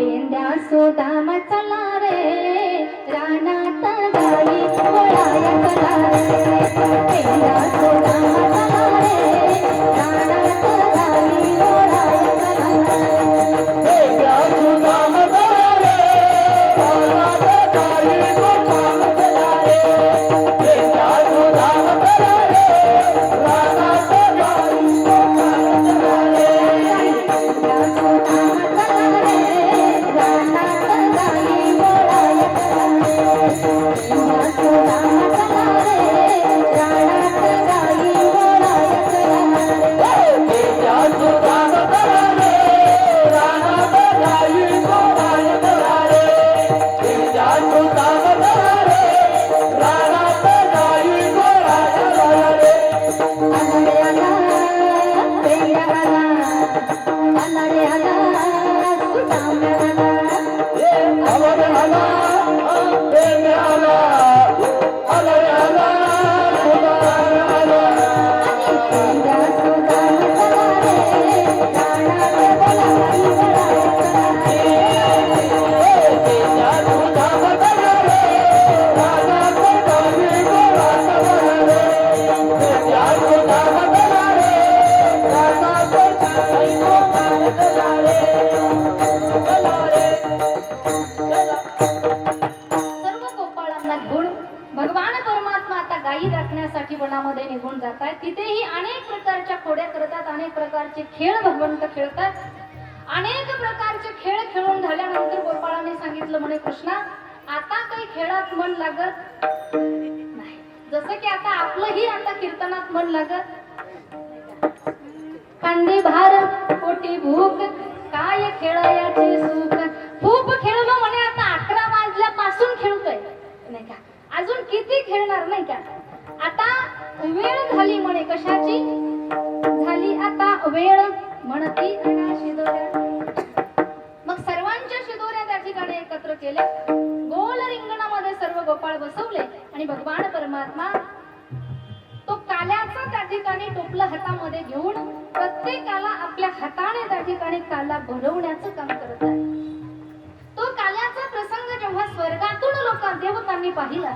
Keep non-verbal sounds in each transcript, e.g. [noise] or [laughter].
पेंद्या सुदाम चला रे. रानात गाई गोळाया चला रे पेंद्या सुदाम सर्व अनेक प्रकारच्या खोड्या करतात अनेक प्रकारचे खेळ भगवंत खेळतात. अनेक प्रकारचे खेळ खेळून झाल्यानंतर गोपाळाने सांगितलं म्हणे कृष्णा आता काही खेळात मन लागत नाही. जसं की आता आपलंही आता कीर्तनात मन लागत कांदे भार पोटी भूक काय खेळायाचे सुख? खूप खेळलो म्हणे आता अकरा वाजल्यापासून खेळतोय. नाही का? अजून किती खेळणार नाही का? आता वेळ झाली म्हणे कशाची? झाली आता वेळ म्हणती मग सर्वांच्या शिदोऱ्या त्या ठिकाणी एकत्र केले गोल रिंगणामध्ये सर्व गोपाळ बसवले आणि भगवान परमात्मा तो काल्याचा त्या ठिकाणी टोपलं हातामध्ये घेऊन प्रत्येकाला आपल्या हाताने त्या ठिकाणी काला भरवण्याचं काम करत आहे. तो काल्याचा प्रसंग जेव्हा स्वर्गातून लोक देवतांनी पाहिला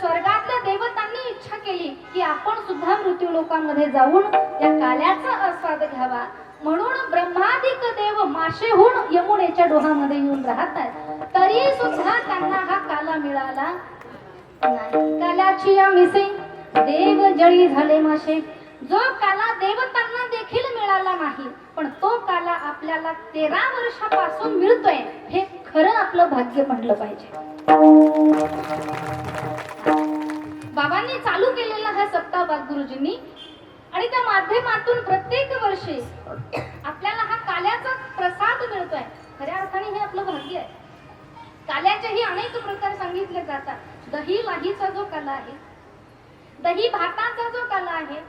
स्वर्गातल्या देवतांनी इच्छा केली की आपण सुद्धा मृत्यू लोकांमध्ये जाऊन या काल्याचा आस्वाद घ्यावा. म्हणून ब्रह्मादिक देव माशेहून यमुनेच्या डोहामध्ये येऊन राहत आहेत. तरी सुद्धा त्यांना हा काला मिळाला नाही. कालाची या मिसे देव जळी झाले माशे. जो काला देवतांना देखील मिळाला नाही पण तो काला आपल्याला तेरा वर्षापासून मिळतोय हे खरं आपलं भाग्य म्हणलं पाहिजे. बाबांनी चालू केलेला हा सप्ताह गुरुजींनी आणि त्या माध्यमातून प्रत्येक वर्षी आपल्याला हा काल्याचा प्रसाद मिळतोय. खऱ्या अर्थाने हे आपलं भाग्य आहे. काल्याचेही अनेक प्रकार सांगितले जातात. दही लाहीचा जो कला आहे दही भाताचा जो कला आहे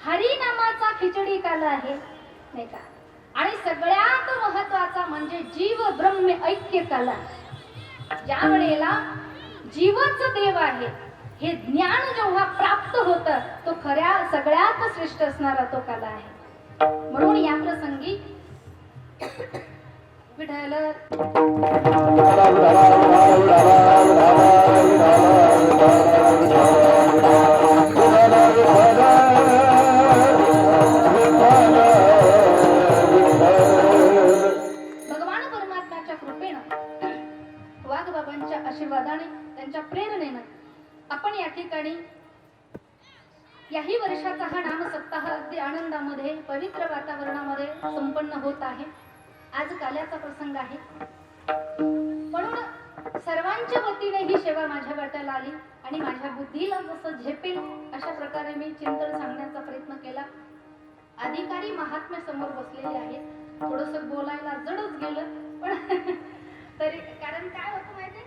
हरी नामाचा खिचडी कला आहे नाही का? आणि सगळ्यात महत्त्वाचा म्हणजे जीव ब्रह्म ऐक्य कला. ज्या वेळेला जीवच देव आहे हे ज्ञान जेव्हा प्राप्त होत तो खऱ्या सगळ्यात श्रेष्ठ असणारा तो कला आहे. म्हणून या प्रसंगी विठायला याही वर्षाचा हा नाम सप्ताह अगदी आनंदामध्ये पवित्र वातावरणामध्ये संपन्न होत आहे. आज काल्याचा प्रसंग आहे. म्हणून सर्वांच्या वतीने ही सेवा माझ्या वाट्याला आली आणि माझ्या बुद्धीला जसं झेपेल अशा प्रकारे मी चिंतन सांगण्याचा प्रयत्न केला. अधिकारी महात्म्य समोर बसलेले आहेत. थोडस बोलायला जडच गेलं पण तरी कारण काय होतं माहितीये?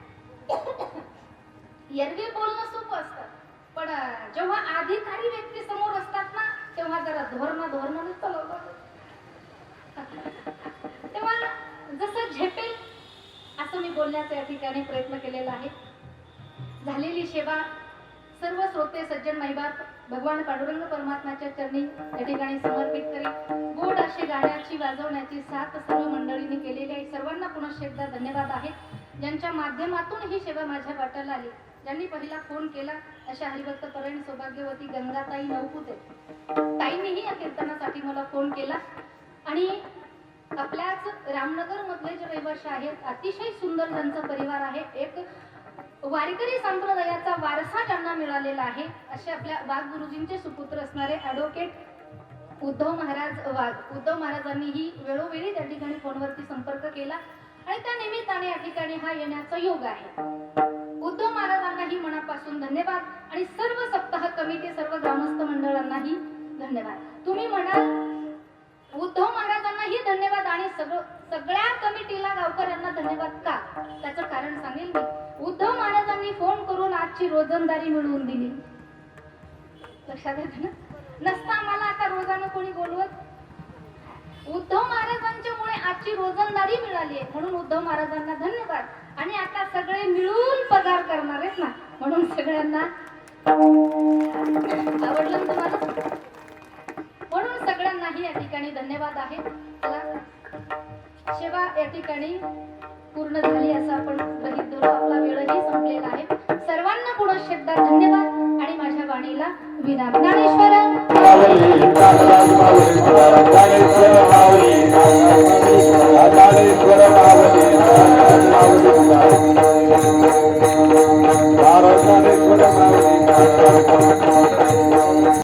[coughs] एरवी बोलणं सोपं असतं. पण जेव्हा अधिकारी व्यक्ती समोर असतात ना तेव्हा जरा धोरण धोरणाने चालवतात. [laughs] तेव्हा जसं झेपेल असं मी बोलण्याचा या ठिकाणी प्रयत्न केलेला आहे. झालेली सेवा सर्व श्रोते सज्जन महिबाप भगवान पांडुरंग परमात्माच्या चरणी या ठिकाणी समर्पित करी. गोड अशी गाण्याची वाजवण्याची साथ सर्व मंडळींनी केलेली आहे. सर्वांना पुन्हा एकदा धन्यवाद आहेत ज्यांच्या माध्यमातून ही सेवा माझ्या वाट्याला आली. ज्यांनी पहिला फोन केला. अशा हरिभक्त परायण सौभाग्यवती गंगाताई नवपुते ताईंनीही या कीर्तनासाठी मला फोन केला. आणि आपल्याच रामनगर मधले जे रहिवासी आहेत अतिशय सुंदर त्यांचा परिवार आहे. एक वारकरी संप्रदायाचा वारसा त्यांना मिळालेला आहे असे आपल्या वाघ गुरुजींचे सुपुत्र असणारे ॲडव्होकेट उद्धव महाराज वाघ उद्धव महाराजांनीही वेळोवेळी त्या ठिकाणी फोनवरती संपर्क केला. आणि त्या निमित्ताने या ठिकाणी हा येण्याचा योग आहे. उद्धव महाराजांनाही मनापासून धन्यवाद. आणि सर्व सप्ताह कमिटी सर्व ग्रामस्थ मंडळांनाही धन्यवाद. तुम्ही म्हणाल उद्धव महाराजांनाही धन्यवाद आणि सगळं सगळ्या कमिटीला गावकऱ्यांना धन्यवाद का? त्याचं कारण सांगेल मी. उद्धव महाराजांनी फोन करून आजची रोजंदारी मिळवून दिली. लक्षात येतं ना? नसता आम्हाला आता रोजानं कोणी बोलवत? उद्धव महाराजांच्या मुळे आजची रोजंदारी मिळाली आहे. म्हणून उद्धव महाराजांना धन्यवाद. आणि आता सगळे मिळून पगार करणार आहेत ना म्हणून सगळ्यांना आवडलं तुम्हाला म्हणून सगळ्यांनाही या ठिकाणी धन्यवाद आहे सेवा या ठिकाणी पूर्ण झाली असं आपण गृहित धरू आपला वेळही संपलेला आहे सर्वांना पुढे शब्दात धन्यवाद आणि माझ्या वाणीला विना ज्ञानेश्वर